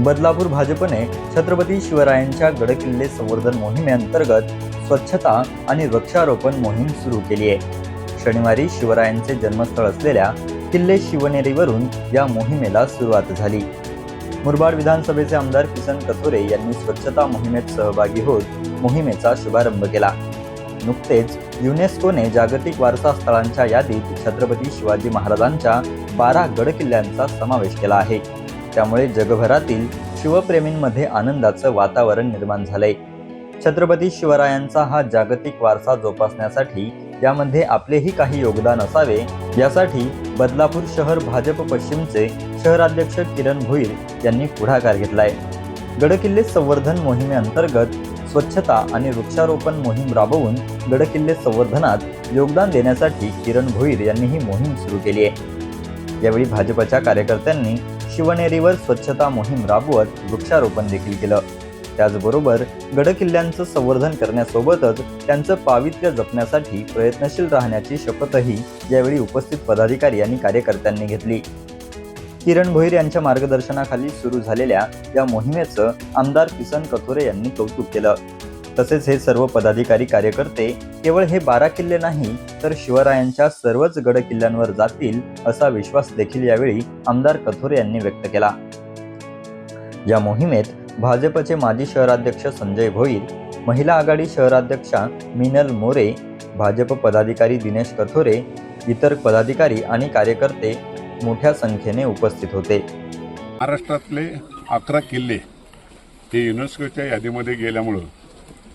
बदलापूर भाजपने छत्रपती शिवरायांच्या गडकिल्ले संवर्धन मोहिमेअंतर्गत स्वच्छता आणि वृक्षारोपण मोहीम सुरू केली आहे. शनिवारी शिवरायांचे जन्मस्थळ असलेल्या किल्ले शिवनेरीवरून या मोहिमेला सुरुवात झाली. मुरबाड विधानसभेचे आमदार किसन कथोरे यांनी स्वच्छता मोहिमेत सहभागी होत मोहिमेचा शुभारंभ केला. नुकतेच युनेस्कोने जागतिक वारसा स्थळांच्या यादीत छत्रपती शिवाजी महाराजांच्या बारा गडकिल्ल्यांचा समावेश केला आहे. त्यामुळे जगभरातील शिवप्रेमींमध्ये आनंदाचं वातावरण निर्माण झालंय. छत्रपती शिवरायांचा हा जागतिक वारसा जोपासण्यासाठी यामध्ये आपलेही काही योगदान असावे यासाठी बदलापूर शहर भाजप पश्चिमचे शहराध्यक्ष किरण भोईर यांनी पुढाकार घेतलाय. गडकिल्ले संवर्धन मोहिमेअंतर्गत स्वच्छता आणि वृक्षारोपण मोहीम राबवून गडकिल्ले संवर्धनात योगदान देण्यासाठी किरण भोईर यांनी ही मोहीम सुरू केली आहे. यावेळी भाजपच्या कार्यकर्त्यांनी शिवनेरीवर स्वच्छता मोहीम राबवत वृक्षारोपण देखील केलं. त्याचबरोबर गडकिल्ल्यांचं संवर्धन करण्यासोबतच त्यांचं पावित्र्य जपण्यासाठी प्रयत्नशील राहण्याची शपथही यावेळी उपस्थित पदाधिकारी आणि कार्यकर्त्यांनी घेतली. किरण भोईर यांच्या मार्गदर्शनाखाली सुरू झालेल्या या मोहिमेचं आमदार किसन कथोरे यांनी कौतुक केलं. तसेच हे सर्व पदाधिकारी कार्यकर्ते केवळ हे बारा किल्ले नाही तर शिवरायांच्या सर्वच गड किल्ल्यांवर जातील असा विश्वास देखील यावेळी आमदार कथोरे यांनी व्यक्त केला. या मोहिमेत भाजपचे माजी शहराध्यक्ष संजय भोईर महिला आघाडी शहराध्यक्षा मिनल मोरे भाजप पदाधिकारी दिनेश कथोरे इतर पदाधिकारी आणि कार्यकर्ते मोठ्या संख्येने उपस्थित होते. महाराष्ट्रातले अकरा किल्ले हे युनेस्कोच्या यादीमध्ये गेल्यामुळं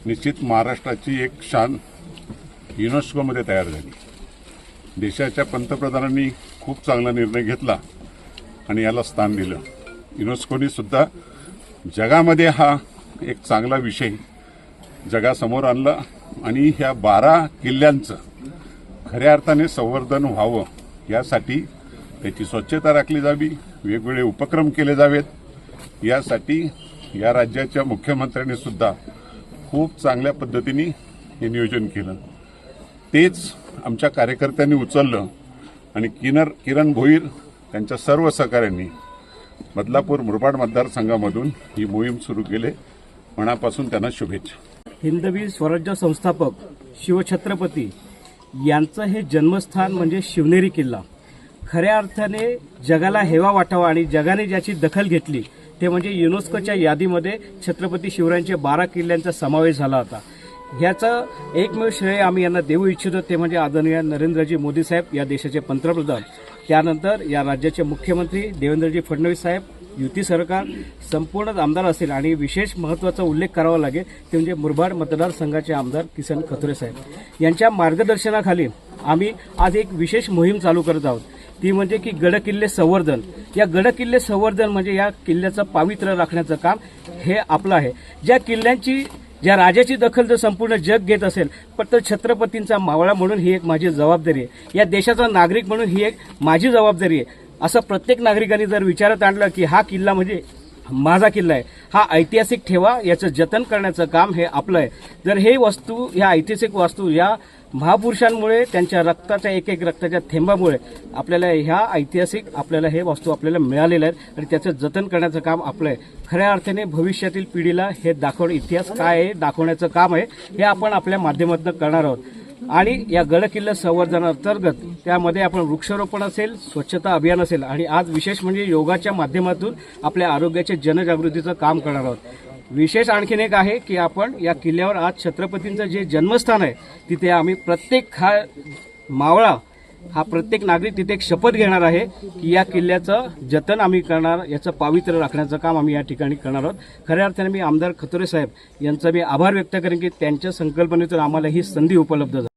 निश्चित महाराष्ट्राची एक शान युनेस्कोमध्ये तयार झाली. देशाच्या पंतप्रधानांनी खूप चांगला निर्णय घेतला आणि याला स्थान दिलं. युनेस्कोनी सुद्धा जगामध्ये हा एक चांगला विषय जगासमोर आणला आणि ह्या बारा किल्ल्यांचं खऱ्या अर्थाने संवर्धन व्हावं यासाठी त्याची स्वच्छता राखली जावी वेगवेगळे उपक्रम केले जावेत. यासाठी या राज्याच्या मुख्यमंत्र्यांनी सुद्धा खूप चांगल्या पद्धतीने हे नियोजन केलं. तेच आमच्या कार्यकर्त्यांनी उचललं आणि किनर किरण भोईर त्यांच्या सर्व सहकाऱ्यांनी बदलापूर मुरबाड मतदारसंघामधून ही मोहीम सुरू केली. मनापासून त्यांना शुभेच्छा. हिंदवी स्वराज्य संस्थापक शिवछत्रपती यांचं हे जन्मस्थान म्हणजे शिवनेरी किल्ला. खऱ्या अर्थाने जगाला हेवा वाटावा आणि जगाने ज्याची दखल घेतली ते म्हणजे युनेस्कोच्या यादीमध्ये छत्रपती शिवरायांच्या बारा किल्ल्यांचा समावेश झाला होता. ह्याचं एकमेव श्रेय आम्ही यांना देऊ इच्छितो ते म्हणजे आदरणीय नरेंद्रजी मोदी साहेब या देशाचे पंतप्रधान. त्यानंतर या राज्याचे मुख्यमंत्री देवेंद्रजी फडणवीस साहेब युती सरकार संपूर्ण आमदार असेल आणि विशेष महत्त्वाचा उल्लेख करावा लागेल ते म्हणजे मुरबाड मतदारसंघाचे आमदार किसन खतुरे साहेब. यांच्या मार्गदर्शनाखाली आम्ही आज एक विशेष मोहीम चालू करत आहोत. ती म्हणजे की गडकिल्ले संवर्धन. या गडकिल्ले संवर्धन म्हणजे या किल्ल्याचं पावित्र्य राखण्याचं काम हे आपलं आहे. ज्या किल्ल्यांची ज्या राजाची दखल जर संपूर्ण जग घेत असेल पण तर छत्रपतींचा मावळा म्हणून ही एक माझी जबाबदारी आहे. या देशाचा नागरिक म्हणून ही एक माझी जबाबदारी आहे. असं प्रत्येक नागरिकांनी जर विचारात आणलं की हा किल्ला म्हणजे माझा किल्ला आहे. हा ऐतिहासिक ठेवा याचं जतन करण्याचं काम हे आपलं आहे. जर हे वस्तू ह्या ऐतिहासिक वास्तू या महापुरुषांमुळे त्यांच्या रक्ताच्या एक एक रक्ताच्या थेंबामुळे आपल्याला ह्या ऐतिहासिक आपल्याला हे वस्तू आपल्याला मिळालेल्या आहेत आणि त्याचं जतन करण्याचं काम आपलं आहे. खऱ्या अर्थाने भविष्यातील पिढीला हे दाखवणं इतिहास काय आहे दाखवण्याचं काम आहे हे आपण आपल्या माध्यमातून करणार आहोत. आणि या गडकिल्ला संवर्धनांतर्गत त्यामध्ये आपण वृक्षारोपण असेल स्वच्छता अभियान असेल आणि आज विशेष म्हणजे योगाच्या माध्यमातून आपल्या आरोग्याच्या जनजागृतीचं काम करणार आहोत. विशेष आणखीन एक आहे की आपण या किल्ल्यावर आज छत्रपतींचं जे जन्मस्थान आहे तिथे आम्ही प्रत्येक हा मावळा हा प्रत्येक नागरिक तिथे एक शपथ घेणार आहे की या किल्ल्याचं जतन आम्ही करणार याचं पावित्र्य राखण्याचं काम आम्ही या ठिकाणी करणार आहोत. खऱ्या अर्थाने मी आमदार खतोरे साहेब यांचा मी आभार व्यक्त करेन की त्यांच्या संकल्पनेतून आम्हाला ही संधी उपलब्ध झाली.